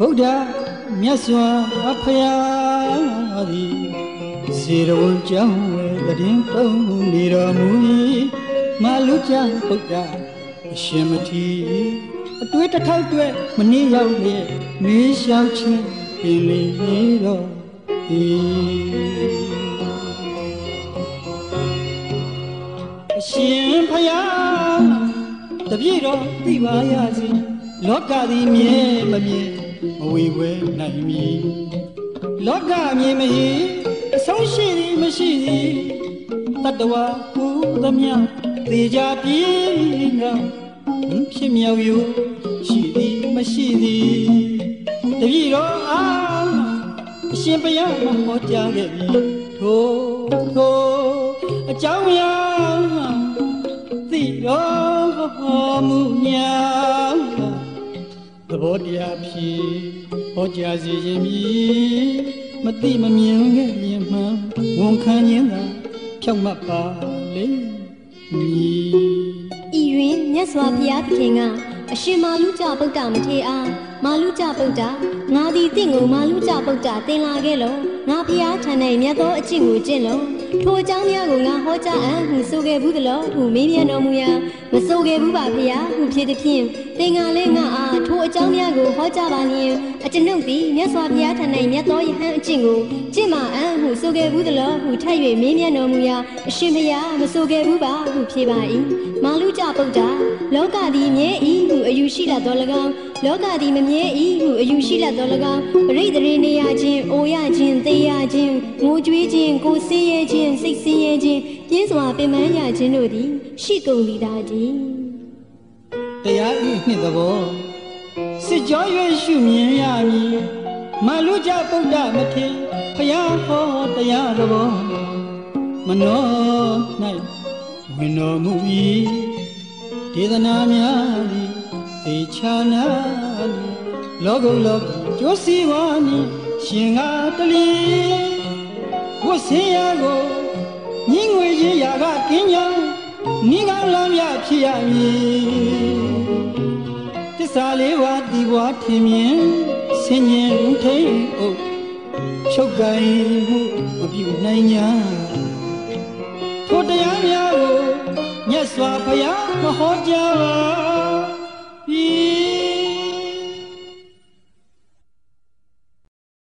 မြတ်စွာဘုရားသည်စေရဝံကြောင့်ဝဲတည်တုံးနေတော်မူ၏မာလူကျဗုဒ္ဓအရှင်မထီအတွေ့တစ်ထောက်တွေ့မနေရောက်လေမေးလျှောက်ခြင်းပင်လေတော်ဤအရှင်ဖယားတပြည့်တော်သိပါရစေလောကသည်မြဲမမြဲ မဝေခွဲနိုင်မည်လောကမြင်မဟိအဆုံးရှိသည်မရှိသည်တတဝကူသမျှသေကြပြေငါဖြစ်မြောက်ယူရှိသည်မရှိသည်တပည့်တော်အားအရှင်ဘုရားမဟောကြားခဲ့ပြီထိုထိုအကြောင်းများသိတော်မူညာသ ဘောတရားဖြစ်ဟောကြားစေခြင်းမြည်မတိမမြင်ခဲ့မြင်မှန်ဝန်ခံခြင်းသာဖြောက်မှတ်ပါလေမြည်ဤတွင်မြတ်စွာဘုရားသခင်ကအရှင်မာလူကြဗုဒ္ဓမထေအား မာလူကြဗုဒ္ဓငါသည်တင့်ကိုမာလူကြဗုဒ္ဓတင်လာခဲ့လောငါဘုရားထံ၌မြတ်သောအကျင့်ကိုကျင့်လောထိုအကြောင်းများကိုငါဟောကြားအံ့ဟုဆိုခဲ့ဘူးသလောဟုမေးမြန်းတော်မူရာမဆိုခဲ့ဘူးပါဖေဟာဟုဖြစ်သည်ဖြင့်သင်္ဃာလေးငါအားထိုအကြောင်းများကိုဟောကြားပါလျင်အကျွန်ုပ်သည်မြတ်စွာဘုရားထံ၌မြတ်သောယဟန်အကျင့်ကိုကျင့်မာအံ့ဟုဆိုခဲ့ဘူးသလောဟုထပ်၍မေးမြန်းတော်မူရာအရှင်ဘုရားမဆိုခဲ့ဘူးပါဟုဖြေပါ၏မာလူကြပုဒ္ဒါ လောကသည်မြဲ၏ဟုအယူရှိတတ်တော်၎င်းလောကသည်မမြဲ၏ဟုအယူရှိတတ်တော်၎င်းပရိသေနေရခြင်းအိုရခြင်းသေရခြင်းငိုကြွေးခြင်းကိုဆင်းရဲခြင်းစိတ်ဆင်းရဲခြင်းပြင်းစွာပင်ပန်းရခြင်းတို့သည် ရှိကုန်သည်သာတည်းတရားဤနှစ်သဘောစစ်ကြော၍ရှုမြင်ရမည်မလူကြပုဒ္ဒမထေဖယားဟောတရားသဘောမနော၌ဝင်တော်မူ၏ ဒေသနာများသည်သေချာနာလောကုလောကျိုးစီဝါနိရှင်ငါတလီဝတ်စင်ရကိုညင်ငွေရရာကကင်းကြောင်းနိဂလမ်းမြဖြစ်ရမည်တစ္ဆာလေးပါးဒီဘွားထင်မြင်ဆင်ញင်ထိန်အုပ်ချုပ်ကိုင်မှုမပြုနိုင်ညာထိုတရားများကိုမြတ်စွာဘုရား မဟောကြားပါ